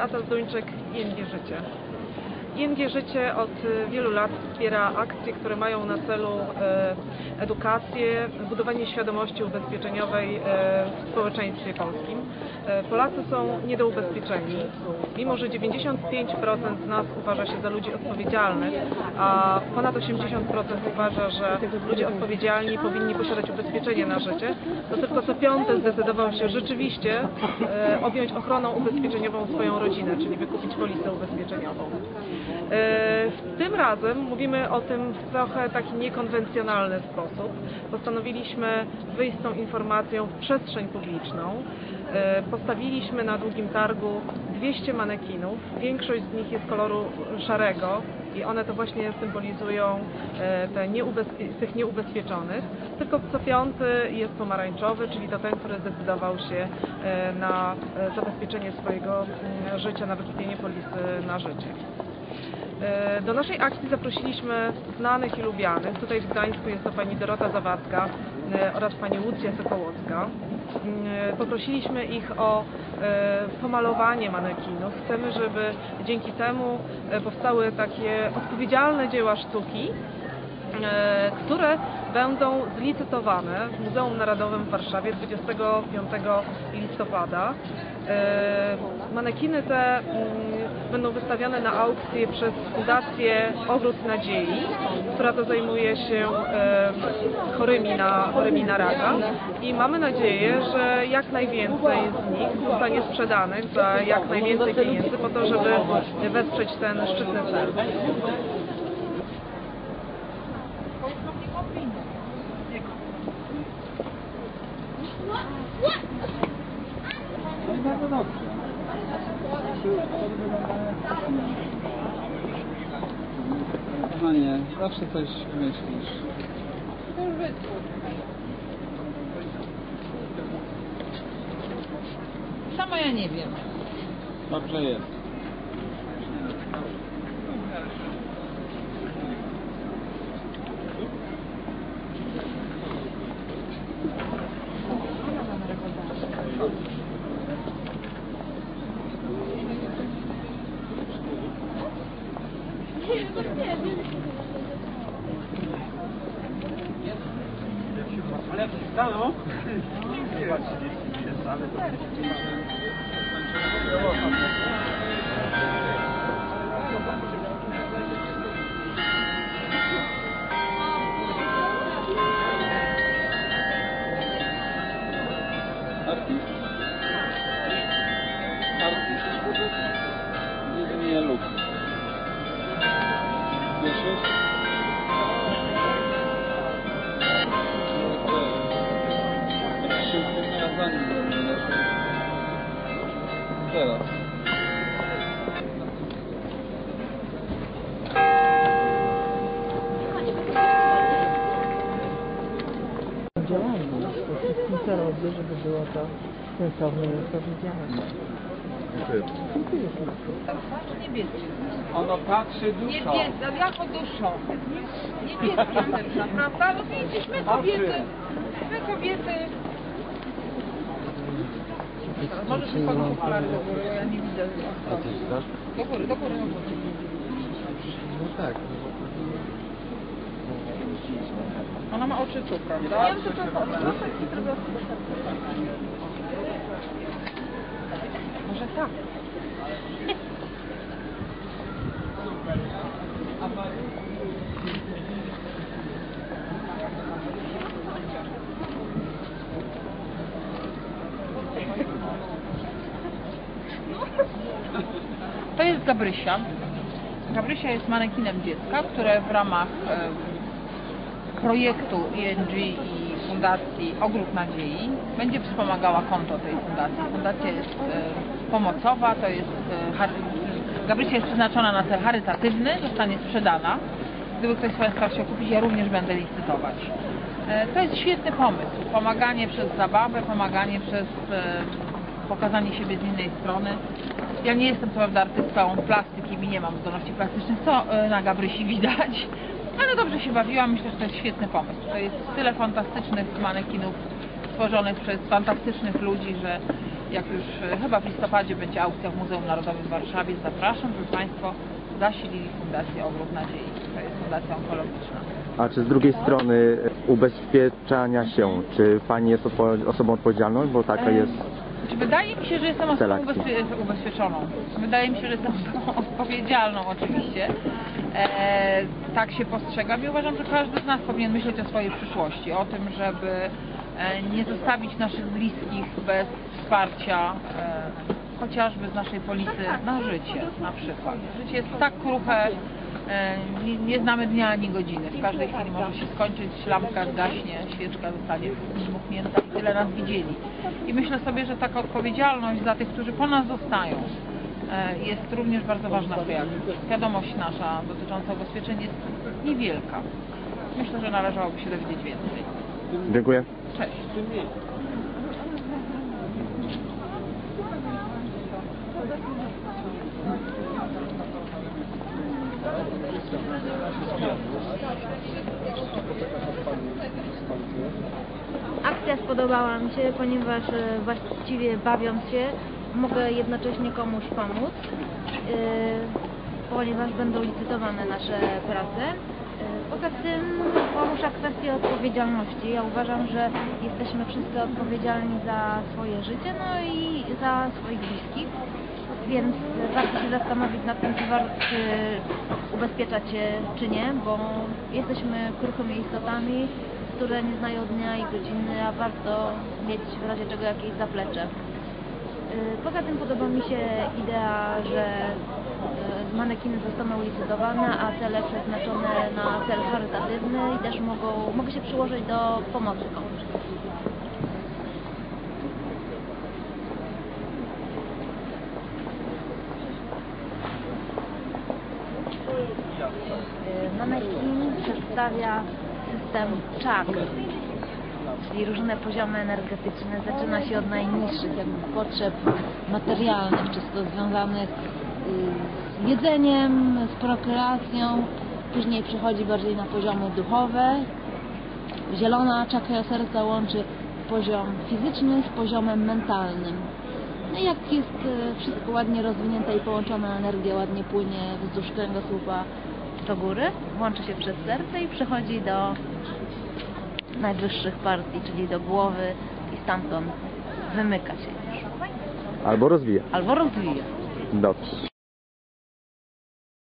Beata Zduńczyk, ING Życie. ING Życie od y, wielu lat wspiera akcje, które mają na celu e, edukację, budowanie świadomości ubezpieczeniowej e, w społeczeństwie polskim. E, Polacy są niedoubezpieczeni. Mimo, że 95% z nas uważa się za ludzi odpowiedzialnych, a ponad 80% uważa, że ludzie odpowiedzialni powinni posiadać ubezpieczenie na życie, to tylko co piąty zdecydował się rzeczywiście objąć ochroną ubezpieczeniową swoją rodzinę, czyli wykupić polisę ubezpieczeniową. E, Tym razem mówimy o tym w trochę taki niekonwencjonalny sposób. Postanowiliśmy wyjść z tą informacją w przestrzeń publiczną. E, Postawiliśmy na długim targu 200 manekinów. Większość z nich jest koloru szarego i one to właśnie symbolizują e, te nieubezpie- tych nieubezpieczonych. Tylko co piąty jest pomarańczowy, czyli to ten, który zdecydował się e, na zabezpieczenie swojego mm, życia, na wykupienie polisy na życie. E, Do naszej akcji zaprosiliśmy znanych i lubianych. Tutaj w Gdańsku jest to pani Dorota Zawadka e, oraz pani Łucja Sokołowska. Mm, Poprosiliśmy ich o e, pomalowanie manekinów. Chcemy, żeby dzięki temu e, powstały takie odpowiedzialne dzieła sztuki, e, które będą zlicytowane w Muzeum Narodowym w Warszawie 25 listopada. E, Manekiny te mm, będą wystawiane na aukcję przez Fundację Ogród Nadziei, która to zajmuje się chorymi na, chorymi na raka i mamy nadzieję, że jak najwięcej z nich zostanie sprzedanych za jak najwięcej pieniędzy po to, żeby wesprzeć ten szczytny cel. Bardzo dobrze. Kochanie, zawsze coś myślisz. Sama ja nie wiem. Dobrze jest. Ale jak się stało? Artist. Teraz. działalność, to wszystkim robię, żeby było to sensowne i odpowiedzialne. Dziękuję bardzo. Twarz niebieskie. Ono patrzy duszą. Niebieskie, od jaką duszą? Niebieskie serca, prawda? No widzisz, my kobiety, my kobiety... Możesz mi podnieść okulary do góry, bo ja nie widzę. Do góry, do góry, do góry. No tak. Ona ma oczy tu, prawda? Ja wiem, że to Może tak. To jest Gabrysia. Gabrysia jest manekinem dziecka, które w ramach e, projektu ING i Fundacji Ogród Nadziei będzie wspomagała konto tej fundacji. Fundacja jest e, pomocowa, to jest e, Gabrysia jest przeznaczona na cel charytatywny, zostanie sprzedana. Gdyby ktoś z Państwa chciał kupić, ja również będę licytować. E, To jest świetny pomysł. Pomaganie przez zabawę, pomaganie przez pokazanie siebie z innej strony. Ja nie jestem co prawda artystką plastyki i nie mam zdolności plastycznych, co na Gabrysi widać, ale dobrze się bawiłam. Myślę, że to jest świetny pomysł. To jest tyle fantastycznych manekinów stworzonych przez fantastycznych ludzi, że jak już e, chyba w listopadzie będzie aukcja w Muzeum Narodowym w Warszawie, zapraszam, żeby Państwo zasilili Fundację Ogród Nadziei. To jest fundacja onkologiczna. A czy z drugiej strony ubezpieczania się, czy Pani jest odpo- osobą odpowiedzialną, bo taka jest... Czy wydaje mi się, że jestem osobą ubezpie- ubezpieczoną. Wydaje mi się, że jestem osobą odpowiedzialną oczywiście. E, tak się postrzegam i uważam, że każdy z nas powinien myśleć o swojej przyszłości, o tym, żeby e, nie zostawić naszych bliskich bez wsparcia, e, chociażby z naszej polisy na życie na przykład. Życie jest tak kruche, e, nie, nie znamy dnia ani godziny. W każdej chwili może się skończyć, lampka zgaśnie, świeczka zostanie zdmuchnięta i tyle nas widzieli. I myślę sobie, że taka odpowiedzialność za tych, którzy po nas zostają, jest również bardzo ważna w. Świadomość nasza dotycząca ubezpieczeń jest niewielka. Myślę, że należałoby się dowiedzieć więcej. Dziękuję. Cześć. Akcja spodobała mi się, ponieważ e, właściwie bawiąc się mogę jednocześnie komuś pomóc, e, ponieważ będą licytowane nasze prace. E, Poza tym porusza kwestię odpowiedzialności. Ja uważam, że jesteśmy wszyscy odpowiedzialni za swoje życie, no i za swoich bliskich. Więc warto się zastanowić nad tym, czy warto ubezpieczać się, czy nie, bo jesteśmy kruchymi istotami, które nie znają dnia i godziny, a warto mieć w razie czego jakieś zaplecze. Yy, Poza tym podoba mi się idea, że yy, manekiny zostaną licytowane, a cele przeznaczone na cel charytatywny i też mogą, mogą się przyłożyć do pomocy komuś. Y, Manekin przedstawia system czakr, czyli różne poziomy energetyczne. Zaczyna się od najniższych jakby potrzeb materialnych, czysto związanych y, z jedzeniem, z prokreacją. Później przechodzi bardziej na poziomy duchowe. Zielona czakra serca łączy poziom fizyczny z poziomem mentalnym. No i jak jest e, wszystko ładnie rozwinięte i połączona energia ładnie płynie wzdłuż kręgosłupa do góry, łączy się przez serce i przechodzi do najwyższych partii, czyli do głowy i stamtąd wymyka się już. Albo rozwija. Albo rozwija. Dobrze.